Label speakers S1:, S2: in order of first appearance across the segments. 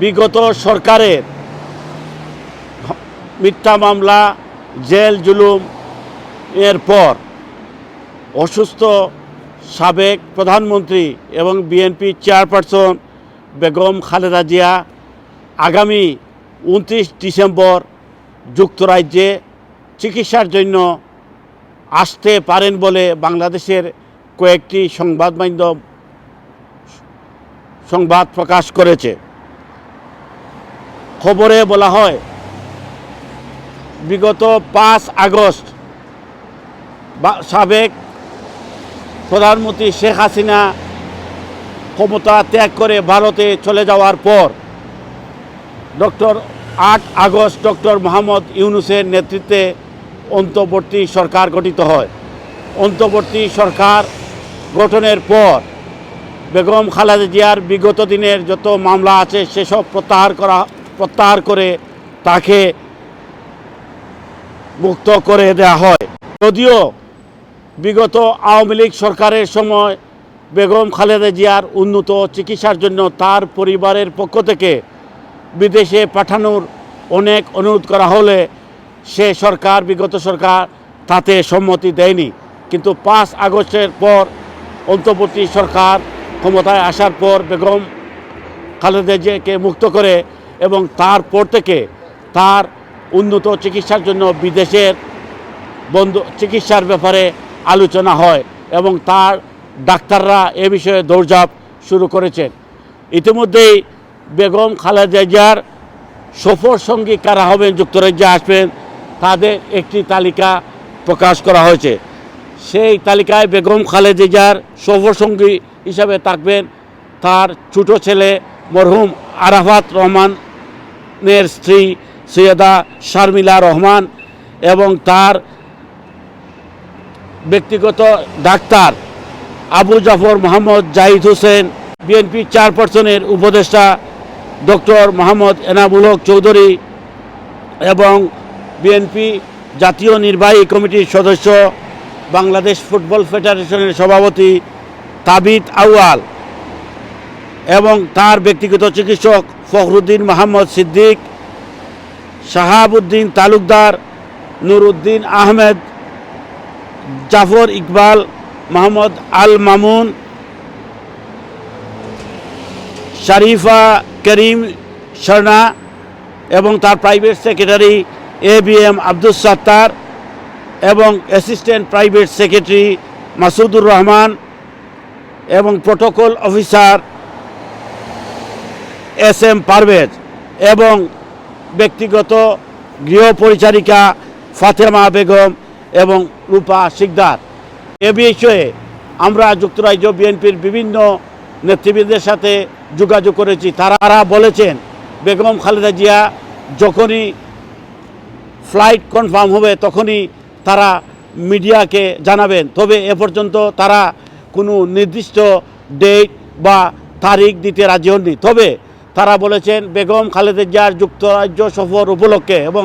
S1: বিগত সরকারের মিথ্যা মামলা, জেল জুলুম এর পর অসুস্থ সাবেক প্রধানমন্ত্রী এবং বিএনপি চেয়ারপারসন বেগম খালেদা জিয়া আগামী উনত্রিশ ডিসেম্বর যুক্তরাজ্যে চিকিৎসার জন্য আসতে পারেন বলে বাংলাদেশের কয়েকটি সংবাদ মাধ্যম সংবাদ প্রকাশ করেছে। খবরে বলা হয়। বিগত পাঁচ আগস্ট সাবেক প্রধানমন্ত্রী শেখ হাসিনা ক্ষমতা ত্যাগ করে ভারতে চলে যাওয়ার পর ডক্টর আট আগস্ট ডক্টর মোহাম্মদ ইউনুসের নেতৃত্বে অন্তর্বর্তী সরকার গঠিত হয়। অন্তর্বর্তী সরকার গঠনের পর বেগম খালেদা জিয়ার বিগত দিনের যত মামলা আছে, সেসব প্রত্যাহার করা প্রত্যাহার করে তাকে মুক্ত করে দেওয়া হয়। যদিও বিগত আওয়ামী লীগ সরকারের সময় বেগম খালেদা জিয়ার উন্নত চিকিৎসার জন্য তার পরিবারের পক্ষ থেকে বিদেশে পাঠানোর অনেক অনুরোধ করা হলে সে সরকার, বিগত সরকার তাতে সম্মতি দেয়নি। কিন্তু পাঁচ আগস্টের পর অন্তর্বর্তী সরকার ক্ষমতায় আসার পর বেগম খালেদা জিয়াকে মুক্ত করে এবং তারপর থেকে তার উন্নত চিকিৎসার জন্য বিদেশের বন্ধু চিকিৎসার ব্যাপারে আলোচনা হয় এবং তার ডাক্তাররা এ বিষয়ে দৌড়ঝাঁপ শুরু করেছেন। ইতিমধ্যেই বেগম খালেদা জিয়ার সফর সঙ্গী কারা হবেন, যুক্তরাজ্যে আসবেন, তাদের একটি তালিকা প্রকাশ করা হয়েছে। সেই তালিকায় বেগম খালেদা জিয়ার সফর সঙ্গী হিসাবে থাকবেন তার ছোট ছেলে মরহুম আরাফাত রহমানের স্ত্রী সৈয়দা শারমিলা রহমান এবং তার ব্যক্তিগত ডাক্তার আবু জাফর মোহাম্মদ জাহিদ হোসেন, বিএনপি চেয়ারপারসনের উপদেষ্টা ডক্টর মোহাম্মদ এনামুল হক চৌধুরী এবং বিএনপি জাতীয় নির্বাহী কমিটির সদস্য বাংলাদেশ ফুটবল ফেডারেশনের সভাপতি তাবিদ আউয়াল। এবং তার ব্যক্তিগত চিকিৎসক ফখরুদ্দিন মাহমদ সিদ্দিক, শাহাবুদ্দিন তালুকদার, নুরুদ্দিন আহমেদ, জাফর ইকবাল, মোহাম্মদ আল মামুন, শারিফা করিম শর্মা এবং তার private secretary A B M Abdul Sattar এবং assistant private secretary Masudur Rahman এবং protocol officer S M Parvez এবং ব্যক্তিগত গৃহ পরিচারিকা ফাতেমা বেগম এবং রূপা শিকদার। এ বিষয়ে আমরা যুক্তরাজ্য বিএনপির বিভিন্ন নেতৃবৃন্দের সাথে যোগাযোগ করেছি। তারা বলেছেন, বেগম খালেদা জিয়া যখনই ফ্লাইট কনফার্ম হবে তখনই তারা মিডিয়াকে জানাবেন। তবে এ পর্যন্ত তারা কোনো নির্দিষ্ট ডেট বা তারিখ দিতে রাজি হননি। তবে তারা বলেছেন বেগম খালেদা জিয়ার যুক্তরাজ্য সফর উপলক্ষে এবং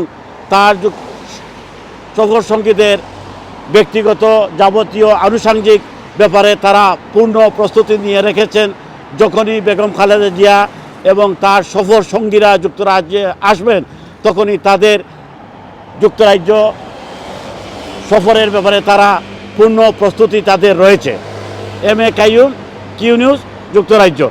S1: তার সফর সঙ্গীদের ব্যক্তিগত যাবতীয় আনুষাঙ্গিক ব্যাপারে তারা পূর্ণ প্রস্তুতি নিয়ে রেখেছেন। যখনই বেগম খালেদা জিয়া এবং তার সফর সঙ্গীরা যুক্তরাজ্যে আসবেন, তখনই তাদের যুক্তরাজ্য সফরের ব্যাপারে তারা পূর্ণ প্রস্তুতি তাদের রয়েছে। M A Kaiyum, Q news, যুক্তরাজ্য।